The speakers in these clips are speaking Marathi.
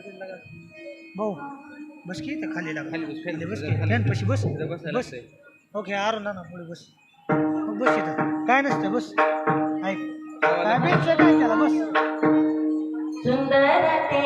भाऊ हो. बस की तर खाली लागा. खाली बस, बस. फॅन पशी बस. बस. ओके आर ना ना पुढे बस. हो, बस इथं. काय नसतं बस. ऐक. काय त्याला? बस. सुंदर ते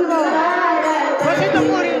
Você tá morrendo.